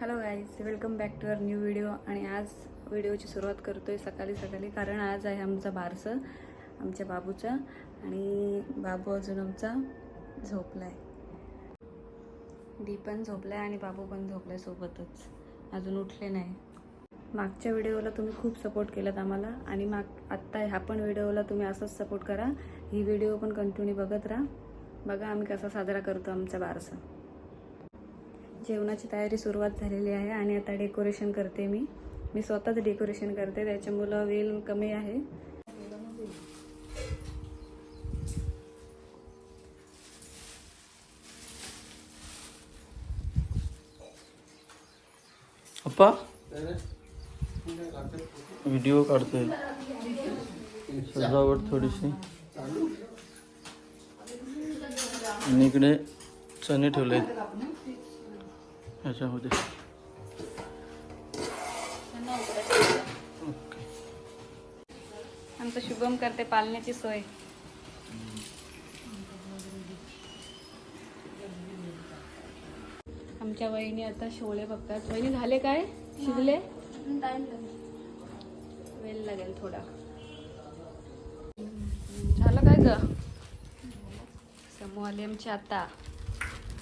Hello guys welcome back to our new video आणि आज व्हिडिओची सुरुवात करतो आहे सकाळी सकाळी कारण आज आहे आमचा बारसं आमच्या बाबूचा. आणि बाबू अजून आमचा झोपला आहे दी पण झोपला आहे आणि बाबू पण झोपलाय सोबतच. अजून उठले नाही. मागच्या व्हिडिओला तुम्ही खूप सपोर्ट केलात आम्हाला. आणि माग आत्ता ह्या पण व्हिडिओला तुम्ही असंच सपोर्ट करा. ही व्हिडिओ पण कंटिन्यू बघत राहा. बघा आम्ही कसा साजरा करतो आमचा बारसं. जेवणाची तयारी सुरुवात झालेली आहे आणि आता डेकोरेशन करते मी. मी स्वतःच डेकोरेशन करते त्याच्यामुळं वेल कमी आहे. अप्पा? व्हिडिओ काढतोय. सजावट थोडीशी. आणि इकडे चणे ठेवले ह्याच्यामध्ये हो ओके. आमचं शुभम करते पालण्याची सोय. आमच्या वहिनी आता शोळे बघतात. वहिनी झाले काय? शिजले? वेल लागेल थोडा. झालं काय ग? समूह आले आमचे आता.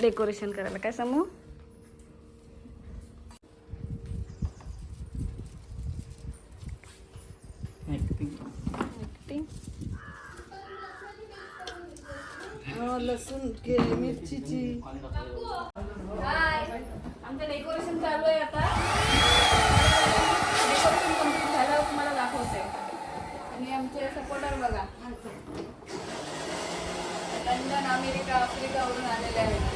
डेकोरेशन करायला. काय समूह? लसूण मिरचीची. आमचं डेकोरेशन चालू आहे आता. डेकोरेशन कंप्लीट झाल्यावर तुम्हाला दाखवते. आणि आमचे सपोर्टर बघा. लंडन अमेरिका आफ्रिकावरून आलेले आहेत.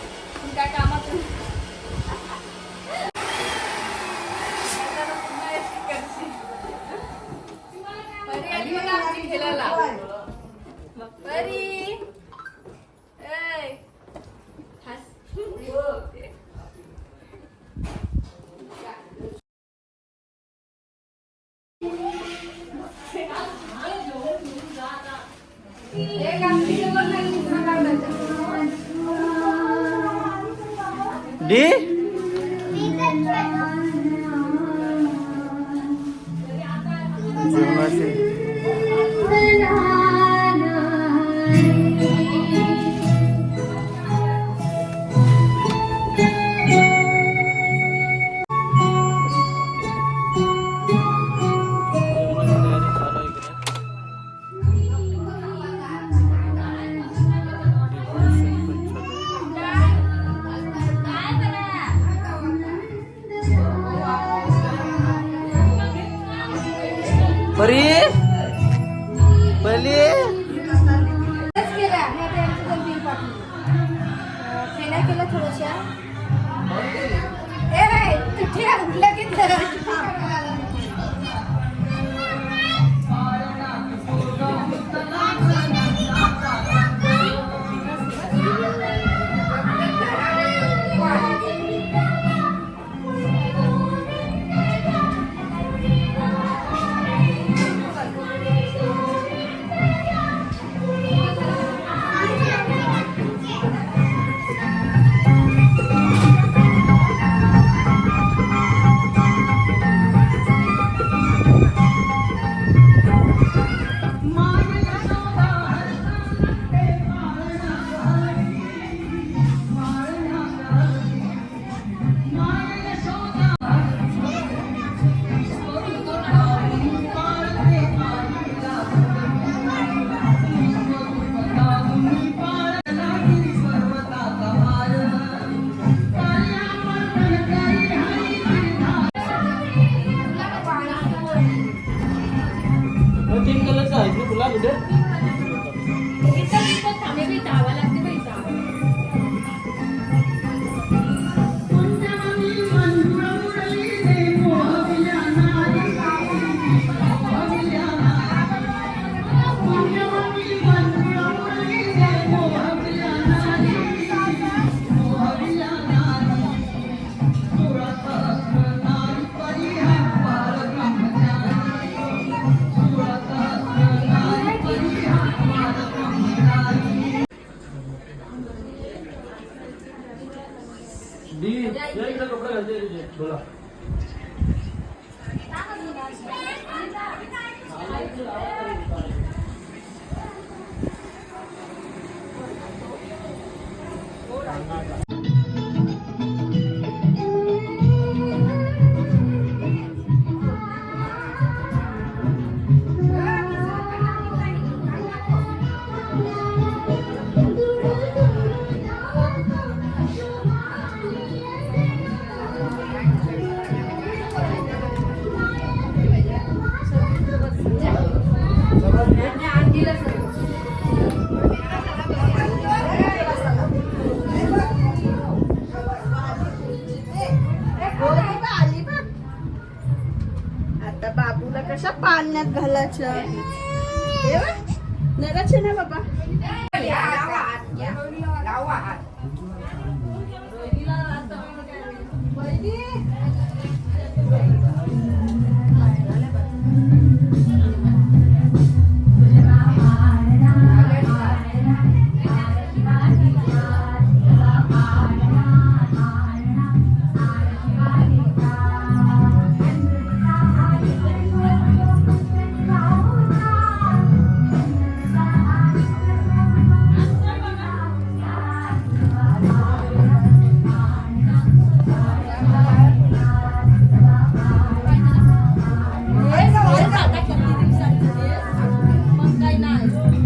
जेवणाची पाळण्यात घालायच्या हे बघ, नगाचे ना July 9.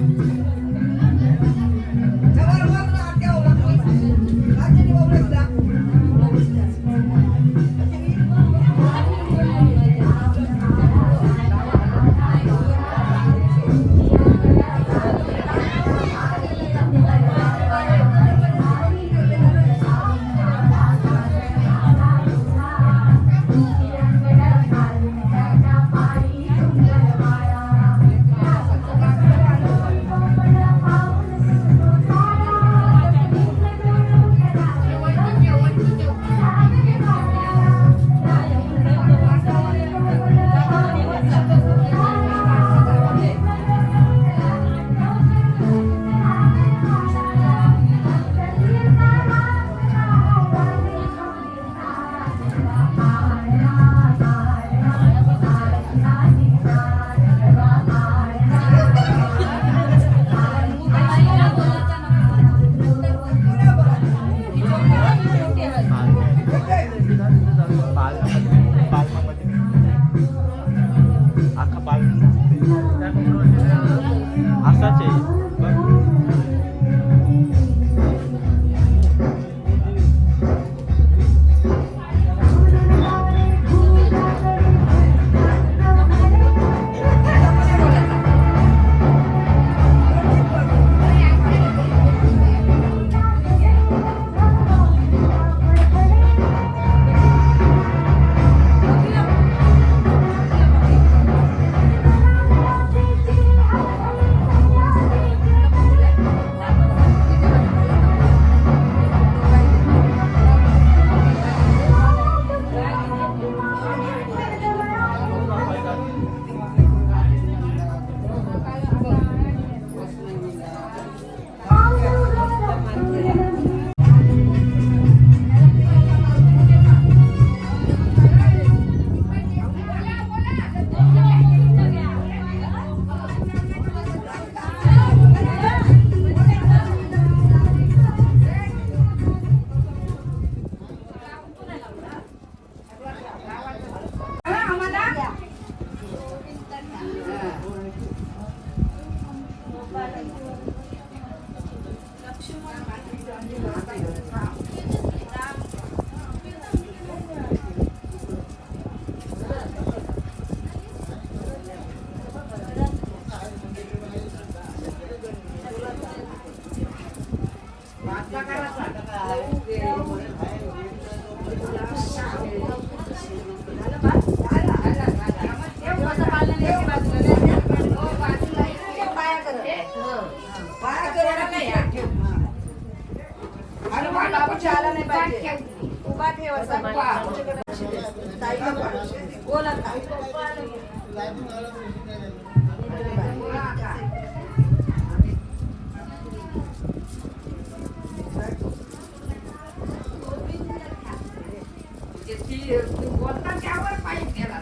बोलतात त्यावर पाहिजे त्याला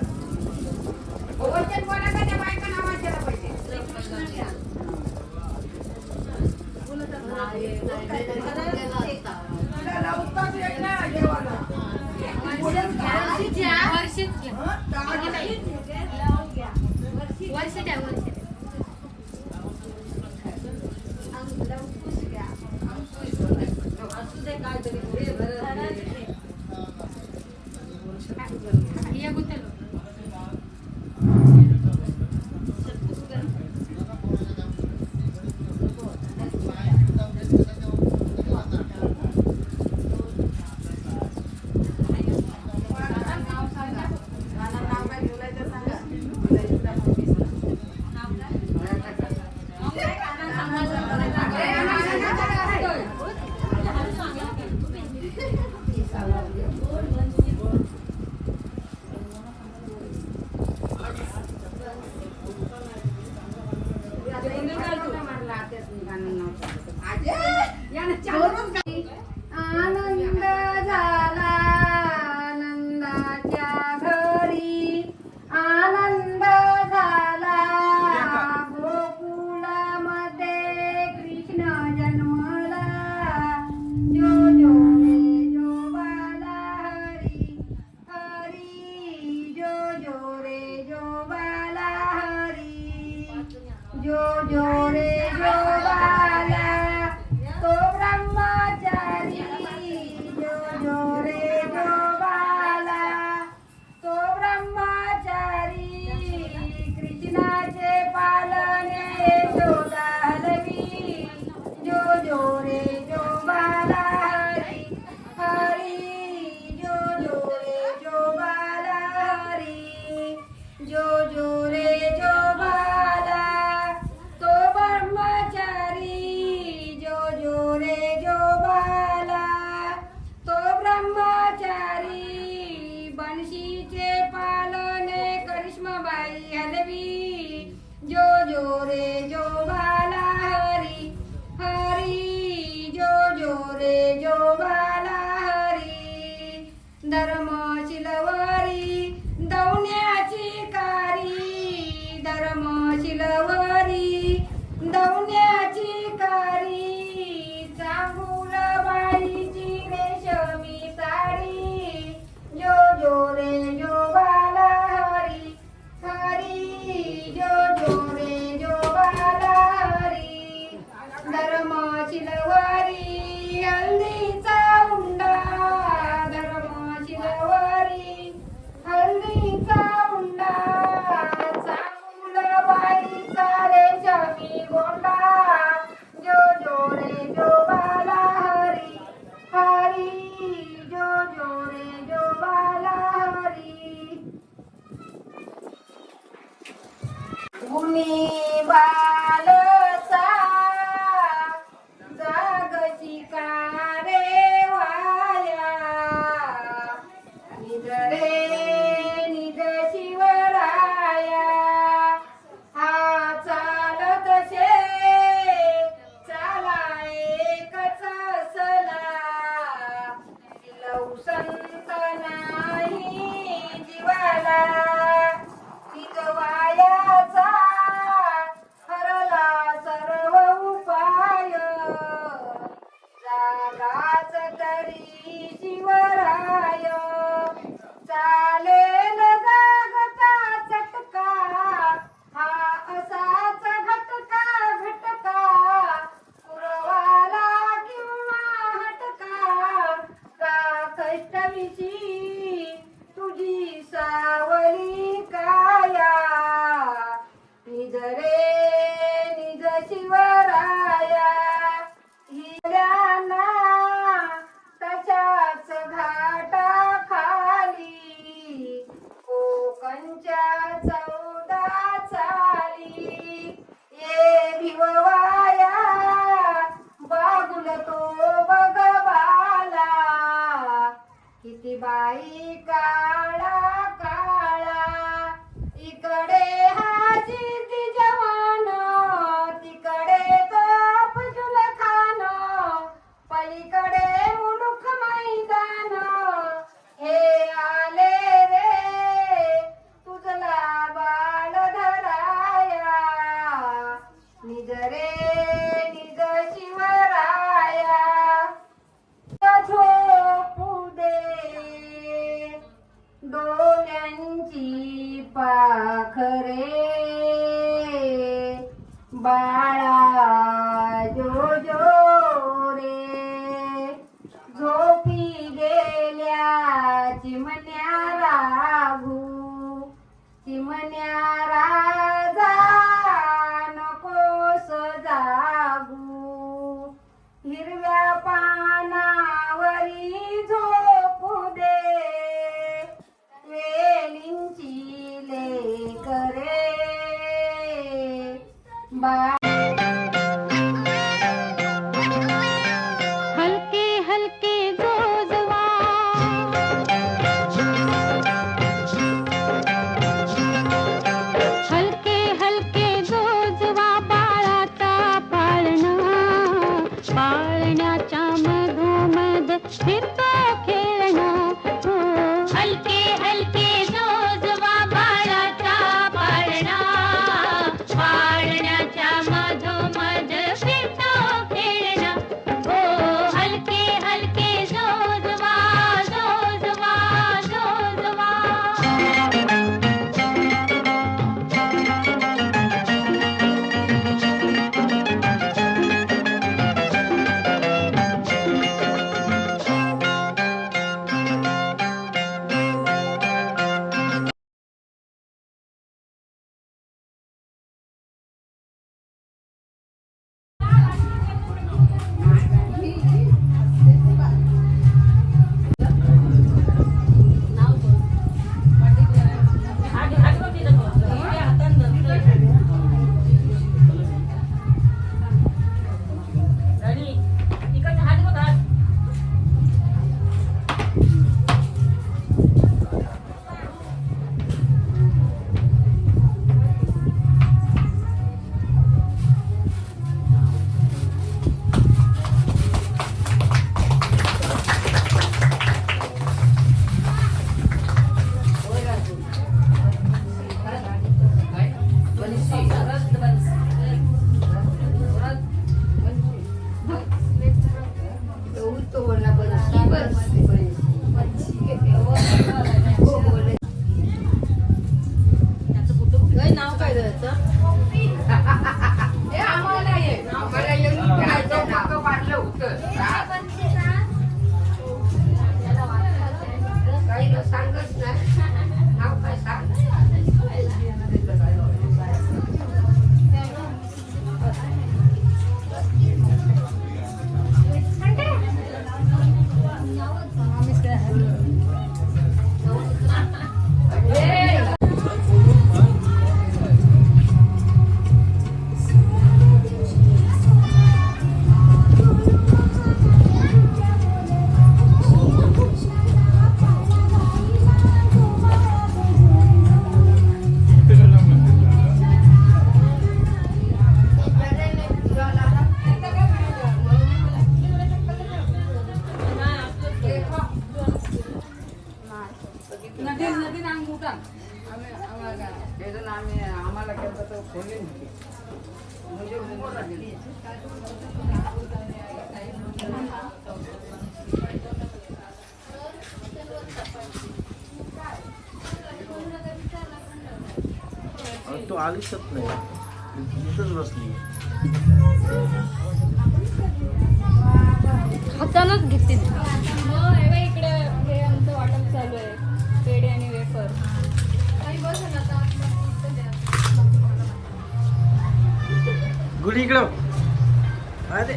वचन बोला का त्या बायका नावा केला 노래 Aí आली शकत नाही. इथंच बसली हातानच घेते. इकडे हे आमचं वाटप चालू आहे. आणि गुड इकडं. अरे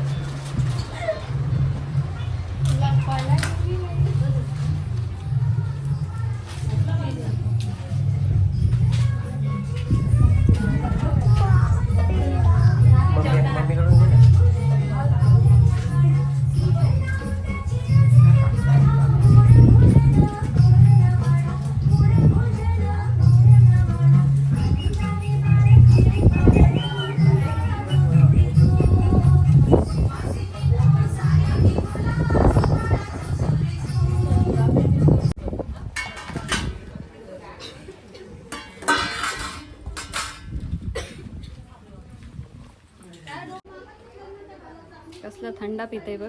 थंडा पिते ग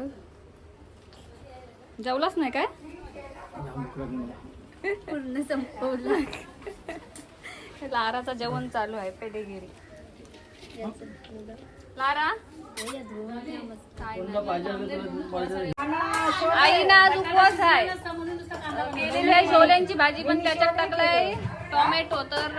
जेवलाच नाही काय? पूर्ण संपवला. लाराचं जेवण चालू आहे पेडेगिरी. लारा? आई ना उपवास आहे. केलेली आहे छोल्यांची भाजी पण त्याच्यात टाकलंय टोमॅटो तर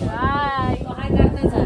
哇一海胆在这